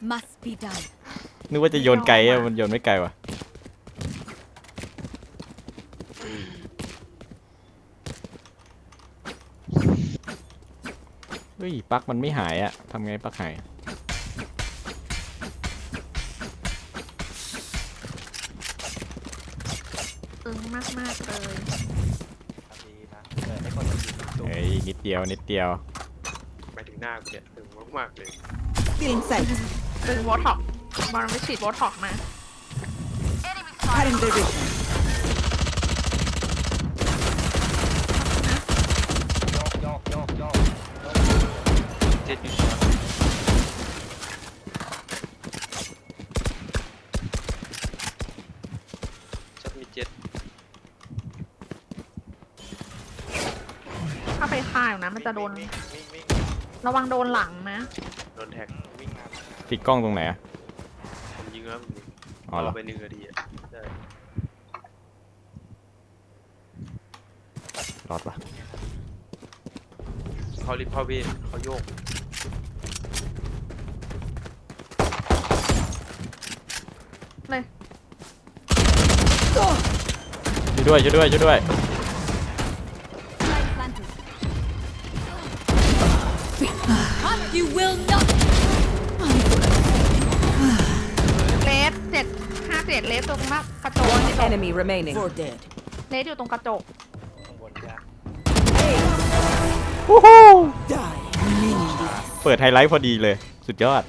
must be done. นึกว่าจะโยนไกลอะมันโยนไม่ไกลว่ะ เฮ้ยปลั๊กมันไม่หายอะทำไงปลั๊กหายอึ้งมากมากๆเลยดีนะเออให้คนมากินตุ้มเฮ้ยนิดเดียวนิดเดียวหมายถึงหน้ากูเนี่ยถึงมากๆเลย Feeling sight. ตึงวอท็อกบอลไปฉีดวอท็อกมา Cutting their vision. โยกโยกโยกโยกเจ็ดอยู่ช็อตช็อตมีเจ็ดถ้าไปฆ่าอยู่นะ มันจะโดนวิ่งวิ่งวิ่งระวังโดนหลังนะ โดนแท็ก วิ่งมาติดกล้องตรงไหนอะผมยิงแล้วผมยิงอ๋อเหรอรไปหนึ่งนาทีอะใช่รอดปะเขารีบเข้าเวนเขาโยกเลยช่วยด้วยช่วยด้วยช่วยด้วย Light planted. you will not. ดเลสตรงมากกระจก One enemy remaining. Four dead. เลสอยู่ตรงกระจก ข้างบนจ้ะ Die. เปิดไฮไลท์พอดีเลย สุดยอด